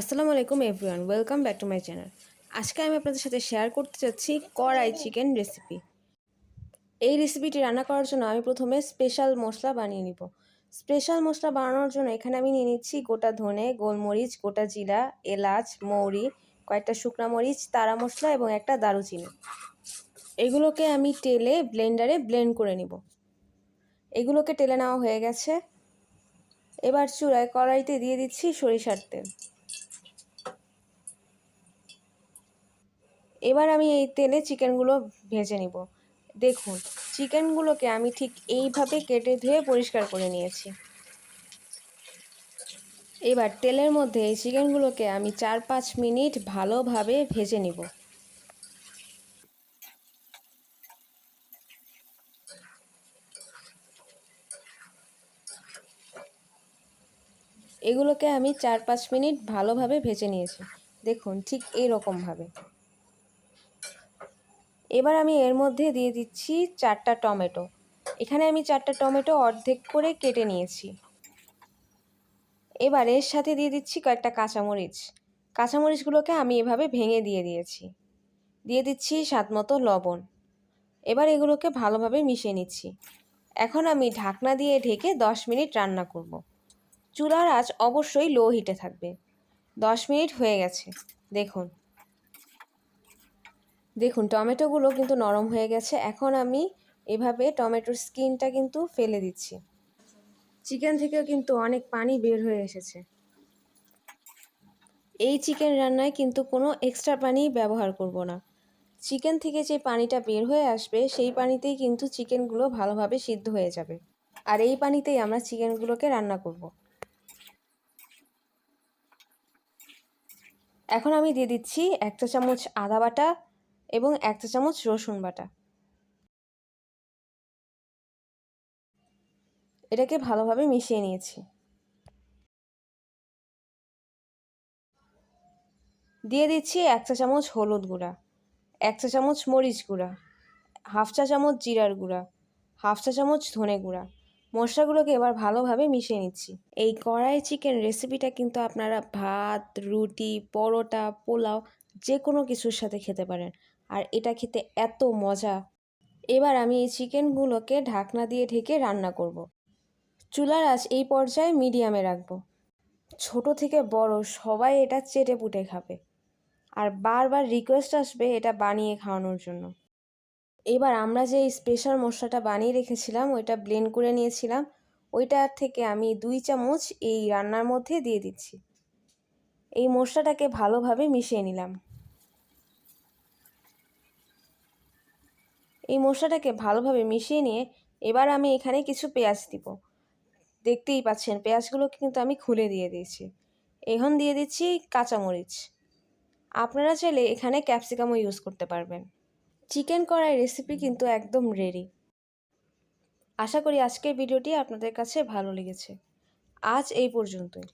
আসসালামু আলাইকুম everyone, welcome back to my channel. আজকে আমি আপনাদের সাথে শেয়ার করতে চাচ্ছি কড়াই চিকেন রেসিপি। এই রেসিপিটি রান্না করার জন্য আমি প্রথমে স্পেশাল মশলা বানিয়ে নিব। স্পেশাল মশলা বানানোর জন্য এখানে আমি নিয়ে নিচ্ছি গোটা ধনে, গোলমরিচ, গোটা জিরা, এলাচ, মৌরি, কয়েকটা শুকনা মরিচ, তারা মশলা এবং একটা দারুচিনি। এগুলোকে আমি তেলে ব্লেন্ডারে ব্লেন্ড করে নিব। এগুলোকে টেলে নেওয়া হয়ে গেছে। এবার চূড়ায় কড়াইতে দিয়ে দিচ্ছি সরিষার তেল। এবার আমি এই তেলে চিকেনগুলো ভেজে নিব। দেখুন, চিকেনগুলোকে আমি ঠিক এইভাবে কেটে ধুয়ে পরিষ্কার করে নিয়েছি। এবার তেলের মধ্যে এই চিকেনগুলোকে আমি চার পাঁচ মিনিট ভালোভাবে ভেজে নিব। এগুলোকে আমি চার পাঁচ মিনিট ভালোভাবে ভেজে নিয়েছি। দেখুন, ঠিক এই রকমভাবে এবার আমি এর মধ্যে দিয়ে দিচ্ছি চারটা টমেটো। এখানে আমি চারটা টমেটো অর্ধেক করে কেটে নিয়েছি। এবার এর সাথে দিয়ে দিচ্ছি কয়েকটা কাঁচামরিচ। কাঁচামরিচগুলোকে আমি এভাবে ভেঙে দিয়ে দিয়েছি। দিয়ে দিচ্ছি স্বাদ মতো লবণ। এবার এগুলোকে ভালোভাবে মিশিয়ে নিচ্ছি। এখন আমি ঢাকনা দিয়ে ঢেকে দশ মিনিট রান্না করব। চুলার আঁচ অবশ্যই লো হিটে থাকবে। দশ মিনিট হয়ে গেছে। দেখুন। দেখুন, টমেটোগুলো কিন্তু নরম হয়ে গেছে। এখন আমি এভাবে টমেটোর স্কিনটা কিন্তু ফেলে দিচ্ছি। চিকেন থেকেও কিন্তু অনেক পানি বের হয়ে এসেছে। এই চিকেন রান্নায় কিন্তু কোনো এক্সট্রা পানি ব্যবহার করব না। চিকেন থেকে যে পানিটা বের হয়ে আসবে, সেই পানিতেই কিন্তু চিকেনগুলো ভালোভাবে সিদ্ধ হয়ে যাবে। আর এই পানিতেই আমরা চিকেনগুলোকে রান্না করব। এখন আমি দিয়ে দিচ্ছি এক চা চামচ আদা বাটা এবং এক চা চামচ রসুন বাটা। এটাকে ভালোভাবে মিশিয়ে নিয়েছি। দিয়ে দিচ্ছি এক চা চামচ হলুদ গুঁড়া, এক চা চামচ মরিচ গুঁড়া, হাফ চা চামচ জিরার গুঁড়া, হাফ চা চামচ ধনে গুঁড়া। মশলাগুলোকে এবার ভালোভাবে মিশিয়ে নিচ্ছি। এই কড়াই চিকেন রেসিপিটা কিন্তু আপনারা ভাত, রুটি, পরোটা, পোলাও যে কোনো কিছুর সাথে খেতে পারেন। আর এটা খেতে এত মজা। এবার আমি এই চিকেনগুলোকে ঢাকনা দিয়ে ঢেকে রান্না করব। চুলার আঁচ এই পর্যায়ে মিডিয়ামে রাখব। ছোট থেকে বড় সবাই এটা চেটে পুটে খাবে। আর বারবার রিকোয়েস্ট আসবে এটা বানিয়ে খাওয়ানোর জন্য। এবার আমরা যে স্পেশাল মশলাটা বানিয়ে রেখেছিলাম, ওইটা ব্লেন্ড করে নিয়েছিলাম ওইটার থেকে আমি দুই চামচ এই রান্নার মধ্যে দিয়ে দিচ্ছি। এই মশলাটাকে ভালোভাবে মিশিয়ে নিলাম। এই মশলাটাকে ভালোভাবে মিশিয়ে নিয়ে এবার আমি এখানে কিছু পেঁয়াজ দিব। দেখতেই পাচ্ছেন, পেঁয়াজগুলোকে কিন্তু আমি খুলে দিয়ে দিয়েছি। এখন দিয়ে দিচ্ছি কাঁচামরিচ। আপনারা চাইলে এখানে ক্যাপসিকামও ইউজ করতে পারবেন। চিকেন কড়াই রেসিপি কিন্তু একদম রেডি। আশা করি আজকের ভিডিওটি আপনাদের কাছে ভালো লেগেছে। আজ এই পর্যন্তই।